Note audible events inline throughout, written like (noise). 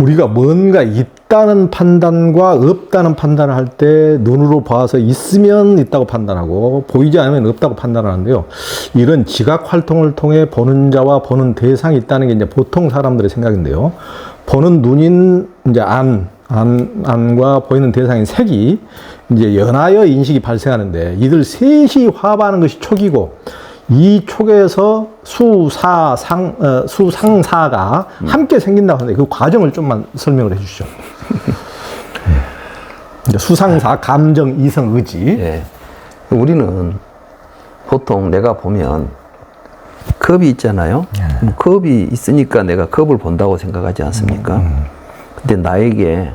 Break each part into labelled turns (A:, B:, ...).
A: 우리가 뭔가 있다는 판단과 없다는 판단을 할 때 눈으로 봐서 있으면 있다고 판단하고 보이지 않으면 없다고 판단하는데요. 이런 지각 활동을 통해 보는 자와 보는 대상이 있다는 게 이제 보통 사람들의 생각인데요. 보는 눈인 이제 안, 안, 안과 보이는 대상인 색이 이제 연하여 인식이 발생하는데 이들 셋이 화합하는 것이 촉이고 이 촉에서 수사 상 어, 수상사가 함께 생긴다고 하는데 그 과정을 좀만 설명을 해주시죠. 이제 수상사 감정 이성 의지
B: 예. 우리는 보통 내가 보면 컵이 있잖아요. 그럼 컵이 있으니까 내가 컵을 본다고 생각하지 않습니까? 근데 나에게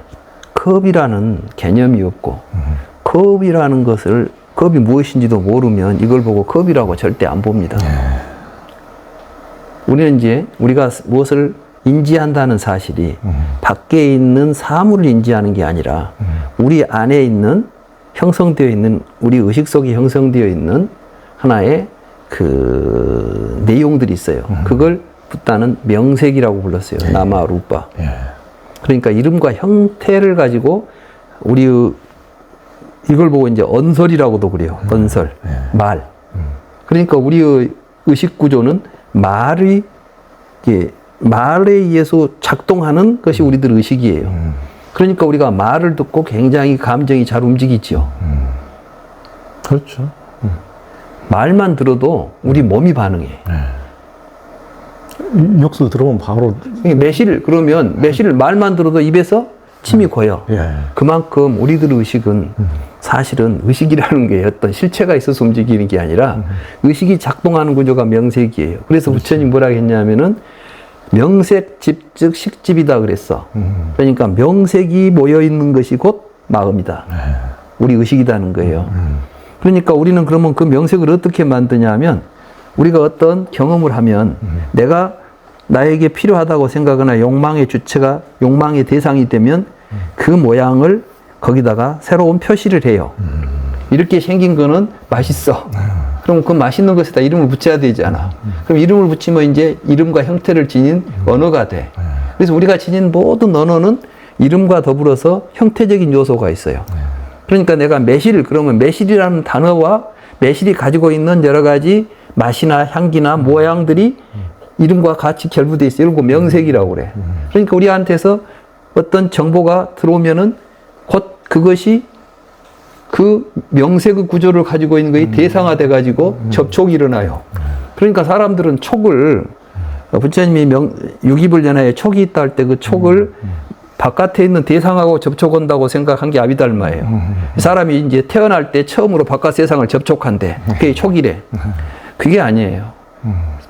B: 컵이라는 개념이 없고 컵이라는 것을 컵이 무엇인지도 모르면 이걸 보고 컵이라고 절대 안 봅니다. 우리는 이제 우리가 무엇을 인지한다는 사실이 밖에 있는 사물을 인지하는 게 아니라 우리 안에 있는 형성되어 있는 우리 의식 속에 형성되어 있는 하나의 그 내용들이 있어요. 그걸 붓다는 명색이라고 불렀어요. 나마 루파.
A: 예.
B: 그러니까 이름과 형태를 가지고 우리 이걸 보고 이제 언설이라고도 그래요. 언설, 말. 그러니까 우리의 의식 구조는 말이 예, 말에 의해서 작동하는 것이 우리들 의식이에요. 그러니까 우리가 말을 듣고 굉장히 감정이 잘 움직이지요.
A: 그렇죠.
B: 말만 들어도 우리 몸이 반응해.
A: 이 육수 들어보면 바로
B: 매실 그러면 매실을 말만 들어도 입에서 침이 고여.
A: 예.
B: 그만큼 우리들의 의식은 사실은 의식이라는 게 어떤 실체가 있어서 움직이는 게 아니라 의식이 작동하는 구조가 명색이에요. 그래서 부처님 뭐라 했냐면은 명색 집 즉 식집이다 그랬어. 그러니까 명색이 모여 있는 것이 곧 마음이다. 우리 의식이다는 거예요. 그러니까 우리는 그러면 그 명색을 어떻게 만드냐면 우리가 어떤 경험을 하면 내가 나에게 필요하다고 생각하거나 욕망의 주체가 욕망의 대상이 되면 그 모양을 거기다가 새로운 표시를 해요. 이렇게 생긴 거는 맛있어. 그럼 그 맛있는 것에다 이름을 붙여야 되잖아. 그럼 이름을 붙이면 이제 이름과 형태를 지닌 언어가 돼. 그래서 우리가 지닌 모든 언어는 이름과 더불어서 형태적인 요소가 있어요. 그러니까 내가 매실 그러면 매실이라는 단어와 매실이 가지고 있는 여러 가지 맛이나 향기나 모양들이 이름과 같이 결부돼 있어요. 이런 거 명색이라고 그래. 그러니까 우리한테서 어떤 정보가 들어오면은 곧 그것이 그 명색의 구조를 가지고 있는 것이 대상화돼 가지고 접촉이 일어나요. 그러니까 사람들은 촉을 어, 부처님이 명, 유기불련하에 촉이 있다 할 때 그 촉을 바깥에 있는 대상하고 접촉한다고 생각한 게 아비달마예요. 사람이 이제 태어날 때 처음으로 바깥 세상을 접촉한대. 그게 촉이래. 그게 아니에요.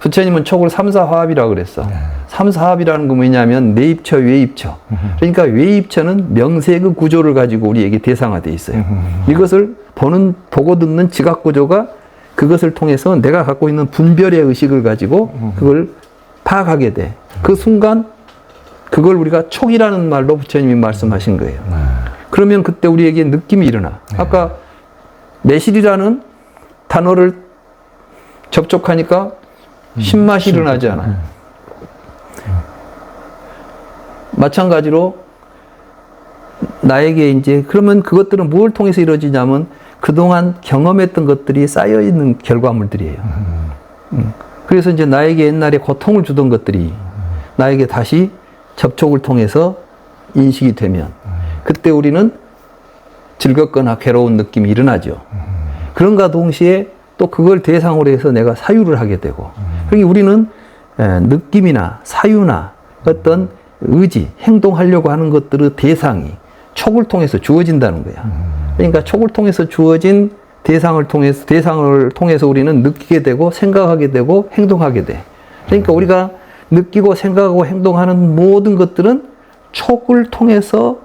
B: 부처님은 촉을 삼사화합이라고 그랬어. 삼사화합이라는 건 뭐냐면 내입처, 외입처. 그러니까 외입처는 명색의 구조를 가지고 우리에게 대상화돼 있어요. 이것을 보는, 보고 듣는 지각 구조가 그것을 통해서 내가 갖고 있는 분별의 의식을 가지고 그걸 파악하게 돼. 그 순간 그걸 우리가 촉이라는 말로 부처님이 말씀하신 거예요. 그러면 그때 우리에게 느낌이 일어나. 아까 매실이라는 단어를 접촉하니까 신맛이 일어나잖아요. 마찬가지로 나에게 이제 그러면 그것들은 뭘 통해서 이루어지냐면 그동안 경험했던 것들이 쌓여 있는 결과물들이에요. 음. 그래서 이제 나에게 옛날에 고통을 주던 것들이 나에게 다시 접촉을 통해서 인식이 되면 그때 우리는 즐겁거나 괴로운 느낌이 일어나죠. 그런가 동시에 또 그걸 대상으로 해서 내가 사유를 하게 되고 그러니까 우리는 에, 느낌이나 사유나 어떤 의지, 행동하려고 하는 것들의 대상이 촉을 통해서 주어진다는 거야. 그러니까 촉을 통해서 주어진 대상을 통해서 대상을 통해서 우리는 느끼게 되고 생각하게 되고 행동하게 돼. 그러니까 우리가 느끼고 생각하고 행동하는 모든 것들은 촉을 통해서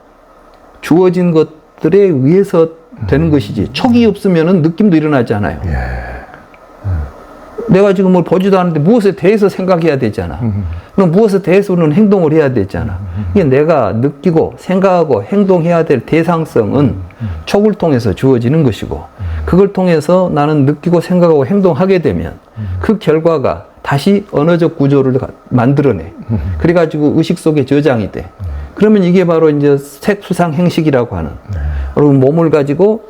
B: 주어진 것들에 의해서 되는 것이지. 촉이 없으면은 느낌도 일어나지 않아요. 내가 지금 뭘 보지도 않는데 무엇에 대해서 생각해야 되잖아. 그럼 무엇에 대해서 우리는 행동을 해야 되잖아. 이게 내가 느끼고 생각하고 행동해야 될 대상성은 촉을 통해서 주어지는 것이고, 그걸 통해서 나는 느끼고 생각하고 행동하게 되면 그 결과가 다시 언어적 구조를 가- 만들어내. 그래가지고 의식 속에 저장이 돼. 그러면 이게 바로 이제 색수상 행식이라고 하는 그리고 몸을 가지고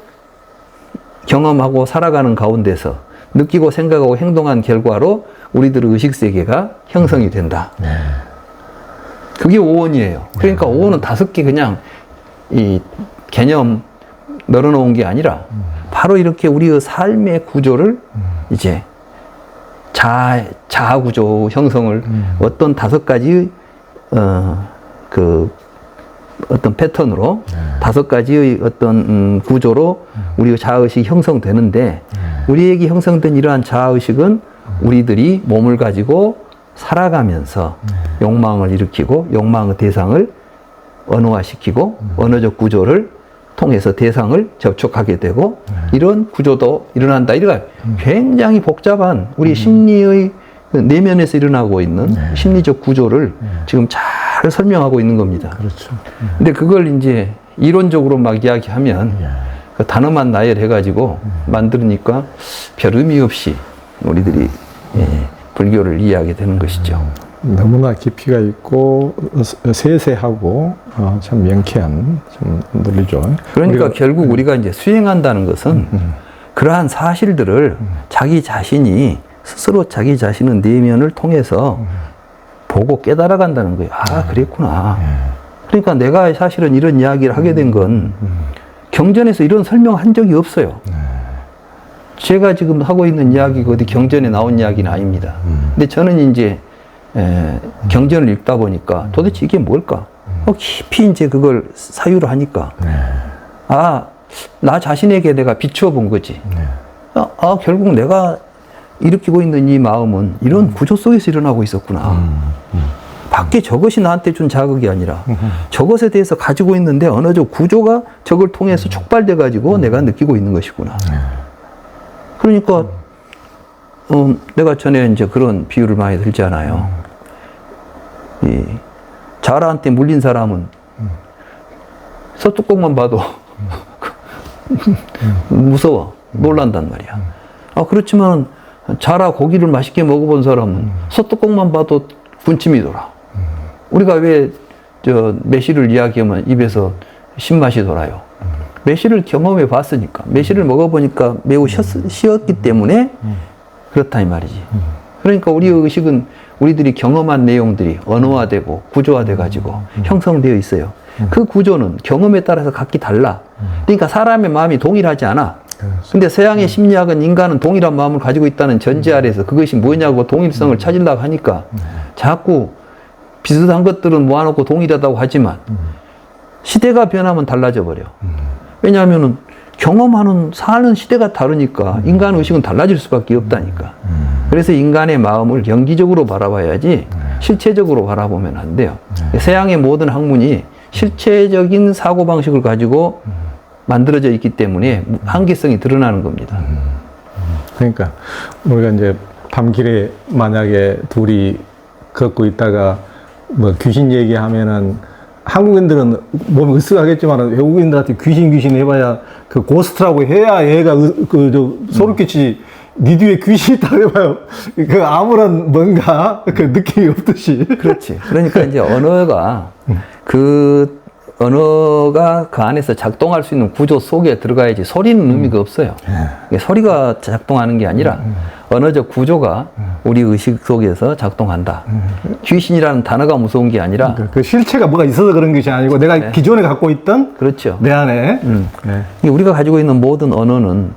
B: 경험하고 살아가는 가운데서 느끼고 생각하고 행동한 결과로 우리들의 의식 세계가 형성이 된다. 그게 오원이에요. 그러니까 오원은 다섯 개 그냥 이 개념 널어놓은 게 아니라 바로 이렇게 우리의 삶의 구조를 이제 자, 자아 구조 형성을 어떤 다섯 가지 어, 그 어떤 패턴으로 다섯 가지의 어떤 음, 구조로 우리의 자아의식이 형성되는데 우리에게 형성된 이러한 자아의식은 우리들이 몸을 가지고 살아가면서 욕망을 일으키고 욕망의 대상을 언어화시키고 언어적 구조를 통해서 대상을 접촉하게 되고 이런 구조도 일어난다. 이런 굉장히 복잡한 우리 심리의 그 내면에서 일어나고 있는 심리적 구조를 지금 잘 설명하고 있는 겁니다.
A: 그렇죠.
B: 근데 그걸 이제 이론적으로 막 이야기하면 그 단어만 나열해가지고 만들으니까 별 의미 없이 우리들이 예, 불교를 이해하게 되는 것이죠.
A: 너무나 깊이가 있고 어, 세세하고 어, 참 명쾌한 좀 논리죠.
B: 그러니까
A: 우리가-
B: 결국 우리가 이제 수행한다는 것은 그러한 사실들을 자기 자신이 스스로 자기 자신의 내면을 통해서 보고 깨달아 간다는 거예요. 아, 그랬구나. 그러니까 내가 사실은 이런 이야기를 하게 된 건 경전에서 이런 설명 한 적이 없어요. 제가 지금 하고 있는 이야기가 어디 경전에 나온 이야기는 아닙니다. 근데 저는 이제 에, 경전을 읽다 보니까 도대체 이게 뭘까? 어, 깊이 이제 그걸 사유로 하니까 아, 나 자신에게 내가 비추어 본 거지. 아, 아, 결국 내가 일으키고 있는 이 마음은 이런 구조 속에서 일어나고 있었구나. 밖에 저것이 나한테 준 자극이 아니라 저것에 대해서 가지고 있는데 언어적 구조가 저걸 통해서 촉발돼 가지고 내가 느끼고 있는 것이구나. 그러니까 어, 내가 전에 이제 그런 비유를 많이 들잖아요. 이 자라한테 물린 사람은 서뚜껑만 봐도 (laughs) 무서워 놀란단 말이야. 아 그렇지만 자라 고기를 맛있게 먹어본 사람은 소뚜껑만 봐도 군침이 돌아. 우리가 왜 저 매실을 이야기하면 입에서 신맛이 돌아요. 매실을 경험해 봤으니까 매실을 먹어보니까 매우 쉬었, 쉬었기 때문에 그렇다 이 말이지. 그러니까 우리 의식은 우리들이 경험한 내용들이 언어화되고 구조화돼 가지고 형성되어 있어요. 그 구조는 경험에 따라서 각기 달라. 그러니까 사람의 마음이 동일하지 않아. 근데 서양의 심리학은 인간은 동일한 마음을 가지고 있다는 전제 아래서 그것이 뭐냐고 동일성을 찾으려고 하니까 자꾸 비슷한 것들은 모아놓고 동일하다고 하지만 시대가 변하면 달라져 버려. 왜냐하면은 경험하는 사는 시대가 다르니까 인간 의식은 달라질 수밖에 없다니까. 그래서 인간의 마음을 경기적으로 바라봐야지 실체적으로 바라보면 안 돼요. 서양의 모든 학문이 실체적인 사고 방식을 가지고 만들어져 있기 때문에 한계성이 드러나는 겁니다.
A: 그러니까 우리가 이제 밤길에 만약에 둘이 걷고 있다가 뭐 귀신 얘기하면은 한국인들은 몸이 으쓱하겠지만 외국인들한테 귀신 귀신 해봐야 그 고스트라고 해야 얘가 그저 소름 끼치지. 니 뒤에 귀신이 있다 해봐요. 그 아무런 뭔가 그 느낌이 없듯이.
B: 그렇지. 그러니까 이제 언어가 그 언어가 그 안에서 작동할 수 있는 구조 속에 들어가야지 소리는 의미가 없어요. 이게 소리가 작동하는 게 아니라 언어적 구조가 우리 의식 속에서 작동한다. 귀신이라는 단어가 무서운 게 아니라
A: 그- 그 실체가 뭐가 있어서 그런 것이 아니고 내가 기존에 갖고 있던
B: 그렇죠.
A: 내 안에 네.
B: 이게 우리가 가지고 있는 모든 언어는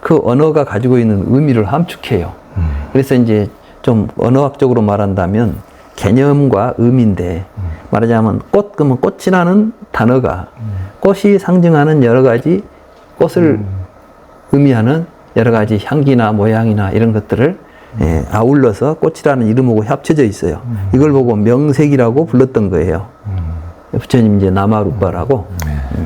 B: 그 언어가 가지고 있는 의미를 함축해요. 그래서 이제 좀 언어학적으로 말한다면 개념과 의미인데 말하자면 꽃 그러면 꽃이라는 단어가 꽃이 상징하는 여러 가지 꽃을 의미하는 여러 가지 향기나 모양이나 이런 것들을 예, 아울러서 꽃이라는 이름하고 합쳐져 있어요. 이걸 보고 명색이라고 불렀던 거예요. 부처님 이제 나마루빠라고.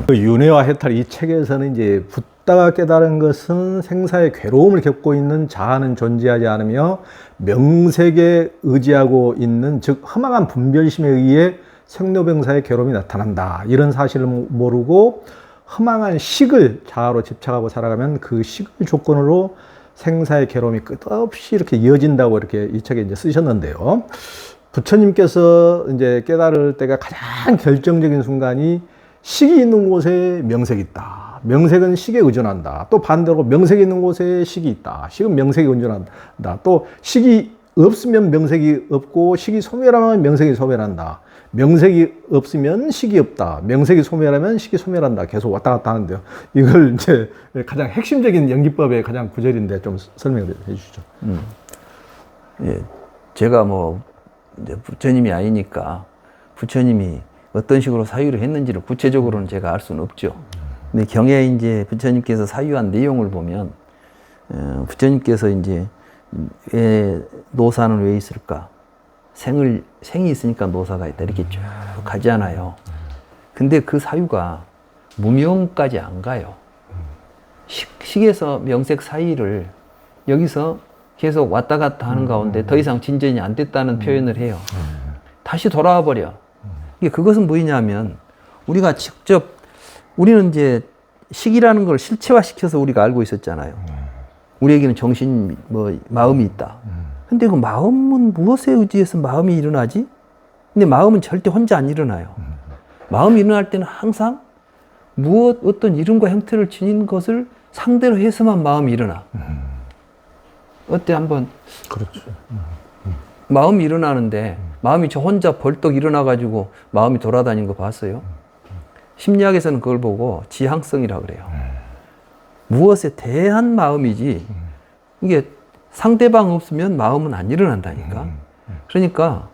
A: 그 윤회와 해탈 이 책에서는 이제 붓다가 깨달은 것은 생사의 괴로움을 겪고 있는 자아는 존재하지 않으며 명색에 의지하고 있는 즉 허망한 분별심에 의해 생로병사의 괴로움이 나타난다 이런 사실을 모르고 허망한 식을 자아로 집착하고 살아가면 그 식을 조건으로 생사의 괴로움이 끝없이 이렇게 이어진다고 이렇게 이 책에 이제 쓰셨는데요. 부처님께서 이제 깨달을 때가 가장 결정적인 순간이 식이 있는 곳에 명색이 있다. 명색은 식에 의존한다. 또 반대로 명색이 있는 곳에 식이 있다. 식은 명색에 의존한다. 또 식이 없으면 명색이 없고 식이 소멸하면 명색이 소멸한다. 명색이 없으면 식이 없다. 명색이 소멸하면 식이 소멸한다. 계속 왔다 갔다 하는데요. 이걸 이제 가장 핵심적인 연기법의 가장 구절인데 좀 설명해 주시죠.
B: 예, 제가 뭐 이제 부처님이 아니니까 부처님이 어떤 식으로 사유를 했는지를 구체적으로는 제가 알 수는 없죠. 근데 경에 이제 부처님께서 사유한 내용을 보면 어, 부처님께서 이제 왜 노사는 왜 있을까? 생을 생이 있으니까 노사가 있다 이렇게 쭉 가잖아요. 근데 그 사유가 무명까지 안 가요. 식, 식에서 명색 사이를 여기서 계속 왔다 갔다 하는 가운데 더 이상 진전이 안 됐다는 표현을 해요. 다시 돌아와 버려. 이게 그것은 뭐냐면 우리가 직접 우리는 이제 식이라는 걸 실체화시켜서 우리가 알고 있었잖아요. 우리에게는 정신 뭐 마음이 있다. 근데 그 마음은 무엇에 의지해서 마음이 일어나지? 근데 마음은 절대 혼자 안 일어나요. 마음이 일어날 때는 항상 무엇 어떤 이름과 형태를 지닌 것을 상대로 해서만 마음이 일어나. 어때 한번
A: 그렇죠.
B: 마음이 일어나는데 마음이 저 혼자 벌떡 일어나 가지고 마음이 돌아다니는 거 봤어요? 심리학에서는 그걸 보고 지향성이라 그래요. 무엇에 대한 마음이지 이게 상대방 없으면 마음은 안 일어난다니까. 그러니까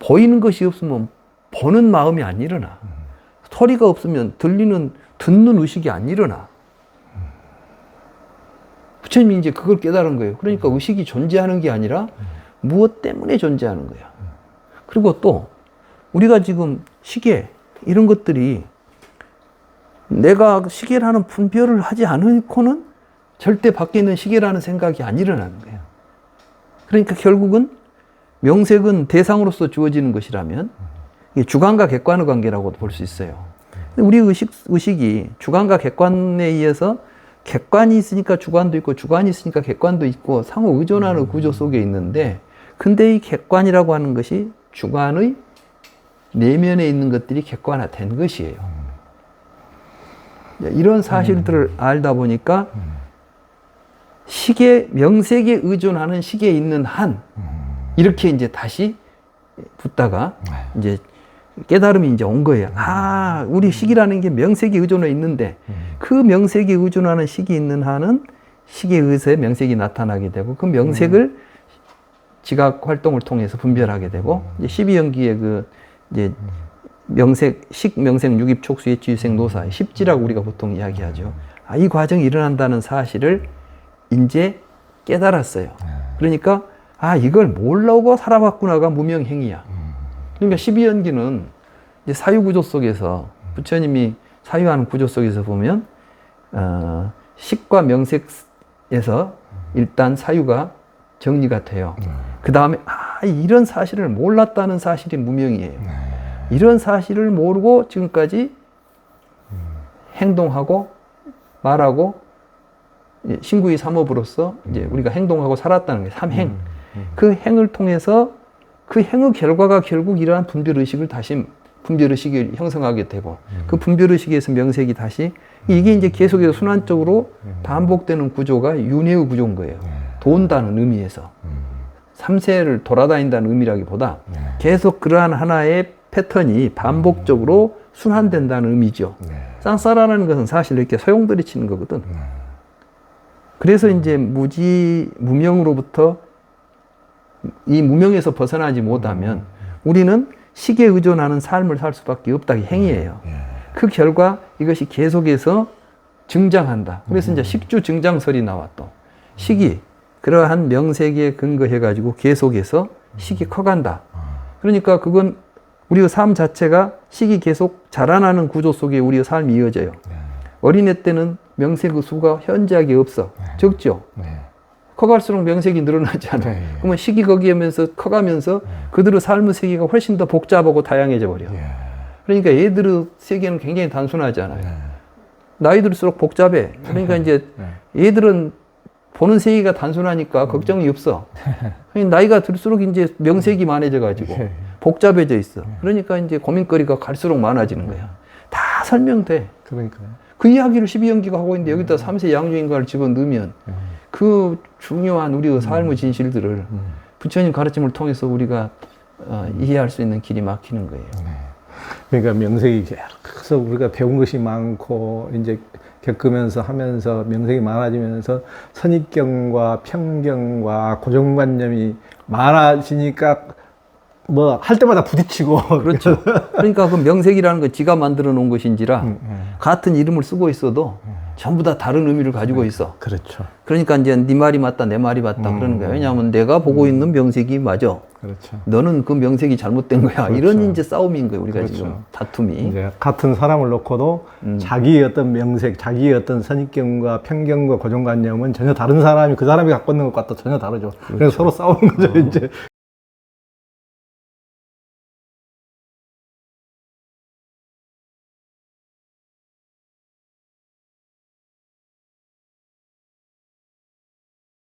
B: 보이는 것이 없으면 보는 마음이 안 일어나. 소리가 없으면 들리는 듣는 의식이 안 일어나. 부처님이 이제 그걸 깨달은 거예요. 그러니까 의식이 존재하는 게 아니라 무엇 때문에 존재하는 거야. 그리고 또 우리가 지금 시계 이런 것들이 내가 시계라는 분별을 하지 않고는 절대 밖에 있는 시계라는 생각이 안 일어나는 거예요. 그러니까 결국은 명색은 대상으로서 주어지는 것이라면 주관과 객관의 관계라고도 볼 수 있어요. 우리 의식, 의식이 주관과 객관에 의해서 객관이 있으니까 주관도 있고 주관이 있으니까 객관도 있고 상호 의존하는 구조 속에 있는데 근데 이 객관이라고 하는 것이 주관의 내면에 있는 것들이 객관화된 것이에요. 이런 사실들을 알다 보니까 시계 명색에 의존하는 시계에 있는 한 이렇게 이제 다시 붙다가 이제 깨달음이 이제 온 거예요. 아, 우리 식이라는 게 명색에 의존해 있는데 그 명색에 의존하는 식이 있는 한은 식에 의해서 명색이 나타나게 되고 그 명색을 지각 활동을 통해서 분별하게 되고 이제 12연기의 그 이제 명색 식 명색 육입 촉수의 지생 노사 십지라고 우리가 보통 이야기하죠. 아, 이 과정이 일어난다는 사실을 이제 깨달았어요. 그러니까 아 이걸 모르고 살아왔구나가 무명행위야. 그러니까 12연기는 이제 사유 구조 속에서 부처님이 사유하는 구조 속에서 보면 어, 식과 명색에서 일단 사유가 정리가 돼요. 그 다음에 아 이런 사실을 몰랐다는 사실이 무명이에요. 이런 사실을 모르고 지금까지 행동하고 말하고 예, 신구의 삼업으로서 이제 우리가 행동하고 살았다는 게 삼행. 그 행을 통해서 그 행의 결과가 결국 이러한 분별 의식을 다시 분별 의식을 형성하게 되고 그 분별 의식에서 명색이 다시 이게 이제 계속해서 순환적으로 반복되는 구조가 윤회의 구조인 거예요. 돈다는 의미에서. 삼세를 돌아다닌다는 의미라기보다 계속 그러한 하나의 패턴이 반복적으로 순환된다는 의미죠. 쌍싸라는 것은 사실 이렇게 소용돌이 치는 거거든. 그래서 이제 무지 무명으로부터 이 무명에서 벗어나지 못하면 우리는 식에 의존하는 삶을 살 수밖에 없다. 이 행위예요. 그 결과 이것이 계속해서 증장한다. 그래서 이제 식주 증장설이 나와 또 식이 그러한 명색에 근거해 가지고 계속해서 식이 커간다. 그러니까 그건 우리의 삶 자체가 식이 계속 자라나는 구조 속에 우리의 삶이 이어져요. 어린애 때는 명색 의 수가 현저하게 없어. 적죠. 커갈수록 명색이 늘어나잖아요.
A: 네.
B: 그러면 식이 거기에면서 커가면서 그들의 삶의 세계가 훨씬 더 복잡하고 다양해져 버려. 그러니까 얘들의 세계는 굉장히 단순하잖아요. 나이 들수록 복잡해. 그러니까 이제 얘들은 보는 세계가 단순하니까 걱정이 없어. (laughs) 나이가 들수록 이제 명색이 많아져 가지고
A: 예.
B: 복잡해져 있어. 그러니까 이제 고민거리가 갈수록 많아지는 거야. 다 설명돼.
A: 그러니까요.
B: 그 이야기를 12연기가 하고 있는데 여기다 삼세 양주인가를 집어넣으면 그 중요한 우리의 삶의 진실들을 부처님 가르침을 통해서 우리가 어, 이해할 수 있는 길이 막히는 거예요.
A: 그러니까 명색이 계속 우리가 배운 것이 많고 이제 겪으면서 하면서 명색이 많아지면서 선입견과 편견과 고정관념이 많아지니까 뭐 할 때마다 부딪히고 (laughs)
B: 그렇죠. 그러니까 그 명색이라는 건 지가 만들어 놓은 것인지라 같은 이름을 쓰고 있어도 전부 다 다른 의미를 가지고 있어.
A: 그렇죠.
B: 그러니까 이제 네 말이 맞다, 내 말이 맞다 그러는 거야. 왜냐하면 내가 보고 있는 명색이 맞아.
A: 그렇죠.
B: 너는 그 명색이 잘못된 거야. 이런 이제 싸움인 거예요. 우리가
A: 그렇죠.
B: 지금 다툼이.
A: 이제 같은 사람을 놓고도 자기의 어떤 명색, 자기의 어떤 선입견과 편견과 고정관념은 전혀 다른 사람이 그 사람이 갖고 있는 것과 또 전혀 다르죠. 그래서 서로 싸우는 거죠. 이제